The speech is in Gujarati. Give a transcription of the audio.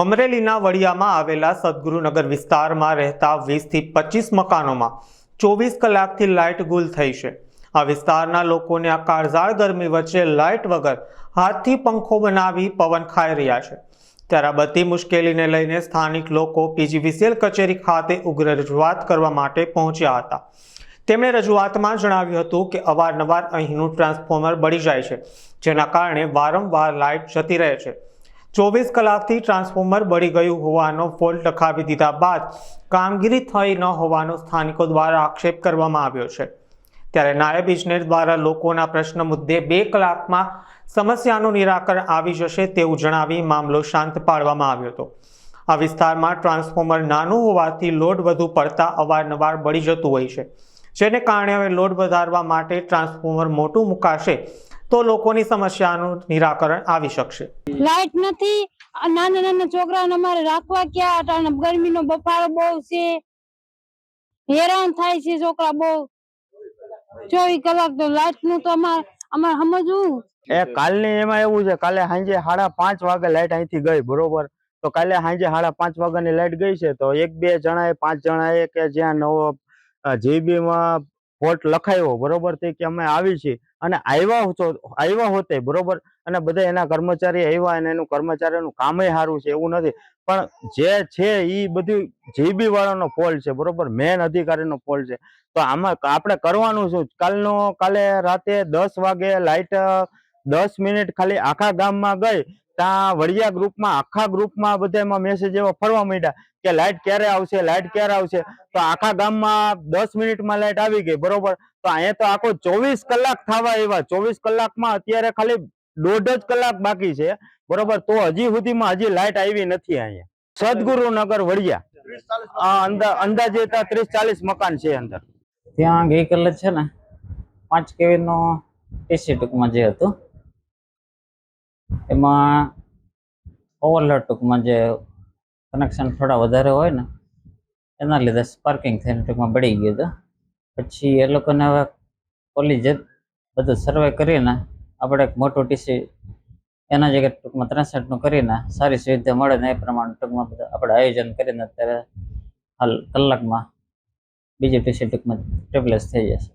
અમરેલીના વડિયામાં આવેલા સદગુરુનગર વિસ્તારમાં રહેતા વીસથી પચીસ મકાનોમાં ચોવીસ કલાકથી લાઇટ ગુલ થઈ છે. આ વિસ્તારના લોકોને આ કાળઝાળ ગરમી વચ્ચે લાઇટ વગર હાથથી પંખો બનાવી પવન ખાઈ રહ્યા છે. ત્યારે બધી મુશ્કેલીને લઈને સ્થાનિક લોકો પીજીવીસીએલ કચેરી ખાતે ઉગ્ર રજૂઆત કરવા માટે પહોંચ્યા હતા. તેમણે રજૂઆતમાં જણાવ્યું હતું કે અવારનવાર અહીંનું ટ્રાન્સફોર્મર બળી જાય છે, જેના કારણે વારંવાર લાઇટ જતી રહે છે. ચોવીસ કલાકથી ટ્રાન્સફોર્મર બળી ગયું હોવાનો ફોલ્ટ લખાવી દીધા બાદ કામગીરી થઈ ન હોવાનો સ્થાનિકો દ્વારા આક્ષેપ કરવામાં આવ્યો છે. ત્યારે નાયબ ઇજનેર દ્વારા લોકોના પ્રશ્ન મુદ્દે બે કલાકમાં સમસ્યાનું નિરાકરણ આવી જશે તેવું જણાવી મામલો શાંત પાડવામાં આવ્યો હતો. આ વિસ્તારમાં ટ્રાન્સફોર્મર નાનું હોવાથી લોડ વધુ પડતા અવારનવાર બળી જતું હોય છે. જેને કારણે હવે લોડ વધારવા માટે ટ્રાન્સફોર્મર મોટું મુકાશે તો લોકોની સમસ્યાનું નિરાકરણ આવી શકશે. લાઈટ નથી. નાના નાના છોકરાઓને અમારે રાખવા ક્યાં ગરમીનો બફારો બહુ છે. હેરાન થાય છે છોકરા બહુ. ચોવીસ કલાક તો લાઈટનું તો અમારે અમારે સમજવું. એ કાલની એમાં એવું છે કાલે સાંજે સાડા પાંચ વાગે લાઈટ અહીંથી ગઈ બરોબર? તો કાલે સાંજે સાડા પાંચ વાગ્યાની લાઈટ ગઈ છે તો એક બે જણાએ પાંચ જણાએ કે જ્યાં નવો જીબી ફોલ્ટ લખાયો, બરોબર, તે કે અમે આવી છીએ. અને આવ્યા તો, આવ્યા હોતે, બરોબર? અને બધા એના કર્મચારી આવ્યા અને એનું કર્મચારીનું કામે સારું છે, એવું નથી. પણ જે છે એ બધું જીબી વાળાનો ફોલ્ટ છે, બરોબર? મેન અધિકારીનો ફોલ્ટ છે. તો આમાં આપણે કરવાનું શું? કાલનો, કાલે રાતે દસ વાગે લાઈટ, દસ મિનિટ ખાલી આખા ગામમાં ગઈ ત્યાં વડિયા ગ્રુપમાં, આખા ગ્રુપમાં બધા મેસેજ એવા ફરવા માંડ્યા કે લાઈટ ક્યારે આવશે લાઈટ ક્યારે આવશે? તો આખા ગામમાં દસ મિનિટમાં લાઈટ આવી ગઈ, બરોબર? તો અહીંયા તો આખો ચોવીસ કલાક થવા એવા ચોવીસ કલાકમાં અત્યારે ખાલી દોઢ જ કલાક બાકી છે, બરોબર? તો હજી સુધીમાં હજી લાઈટ આવી નથી અહીંયા. સદગુરુનગર વડિયા અંદાજે ત્રીસ ચાલીસ મકાન છે અંદર. ત્યાં ગઈકાલે છે ને, પાંચ કેવીનો એસી ટૂંકમાં જે હતું એમાં ઓવરલોડ ટૂંકમાં જે કનેક્શન થોડા વધારે હોય ને, એના લીધે સ્પાર્કિંગ થઈને ટૂંકમાં બળી ગયું હતું. પછી એ લોકોને હવે ઓલી જે બધું સર્વે કરીને, આપણે એક મોટું ટીસી એના જગ્યાએ ટૂંકમાં ત્રેસઠનું કરીને, સારી સુવિધા મળે ને એ પ્રમાણે ટૂંકમાં બધું આપણે આયોજન કરીને અત્યારે હાલ કલાકમાં બીજી ટીસી ટૂંકમાં ટેબ્લેસ થઈ જશે.